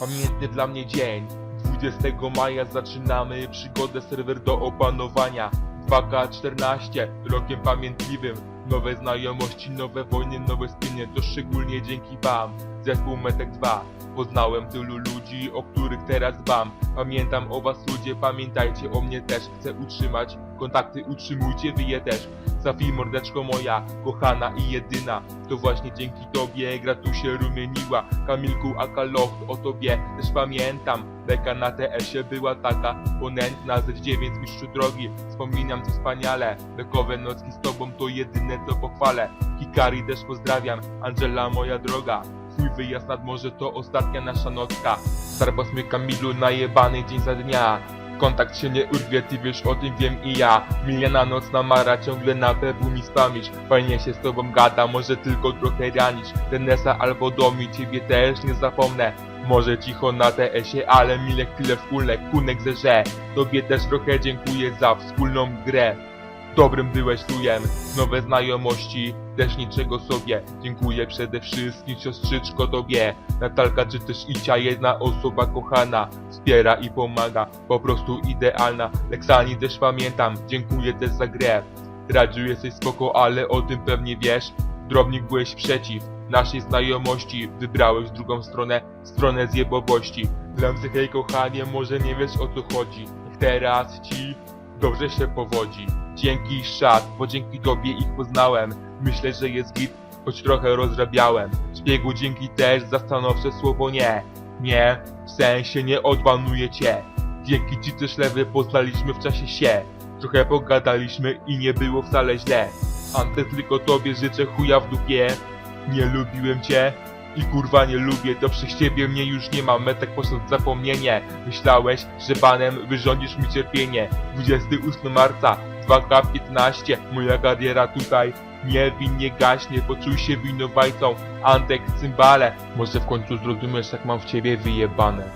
Pamiętny dla mnie dzień. 20 maja zaczynamy przygodę serwer do opanowania. 2K14, rokiem pamiętliwym. Nowe znajomości, nowe wojny, nowe spienie To szczególnie dzięki wam Zespół Metek 2 Poznałem tylu ludzi, o których teraz dbam. Pamiętam o was ludzie, pamiętajcie o mnie też. Chcę utrzymać kontakty, utrzymujcie wy je też. Safi mordeczko moja, kochana i jedyna. To właśnie dzięki tobie gra tu się rumieniła. Kamilku Akalocht, o tobie też pamiętam. Beka na TS-ie była taka ponętna Z9 mistrzu drogi, wspominam to wspaniale. Bekowe nocki z tobą to jedyne co pochwalę. Hikari też pozdrawiam, Angela moja droga Twój wyjazd nad morze to ostatnia nasza nocka Zarbos my Kamilu najebany dzień za dnia. Kontakt się nie urwie, ty wiesz o tym wiem i ja. Miliana nocna mara, ciągle na pewu mi spamisz. Fajnie się z tobą gada, może tylko trochę ranić. Denesa albo Domi, ciebie też nie zapomnę. Może cicho na TS-ie, ale mile chwile wspólne Kunek zerze, tobie też trochę dziękuję za wspólną grę Dobrym byłeś lujem, nowe znajomości, też niczego sobie. Dziękuję przede wszystkim siostrzyczko tobie. Natalka czy też Icia, jedna osoba kochana Wspiera i pomaga, po prostu idealna. Leksani też pamiętam, dziękuję też za grę. Radziu jesteś spoko, ale o tym pewnie wiesz. Drobnik byłeś przeciw naszej znajomości. Wybrałeś drugą stronę, stronę zjebowości Lemsy hej kochanie, może nie wiesz o co chodzi. Teraz ci dobrze się powodzi. Dzięki szat, bo dzięki tobie ich poznałem. Myślę, że jest git, choć trochę rozrabiałem. Szpiegu dzięki też za stanowcze słowo nie. Nie, w sensie nie odbanuję cię. Dzięki ci też lewy poznaliśmy w czasie się. Trochę pogadaliśmy i nie było wcale źle. Antes tylko tobie życzę chuja w dupie. Nie lubiłem cię i kurwa nie lubię, to przez ciebie mnie już nie ma, metek poszedł zapomnienie. Myślałeś, że panem wyrządzisz mi cierpienie. 28 marca 2K15, moja kariera tutaj niewinnie gaśnie Poczuj się winowajcą, Antek, cymbale Może w końcu zrozumiesz jak mam w ciebie wyjebane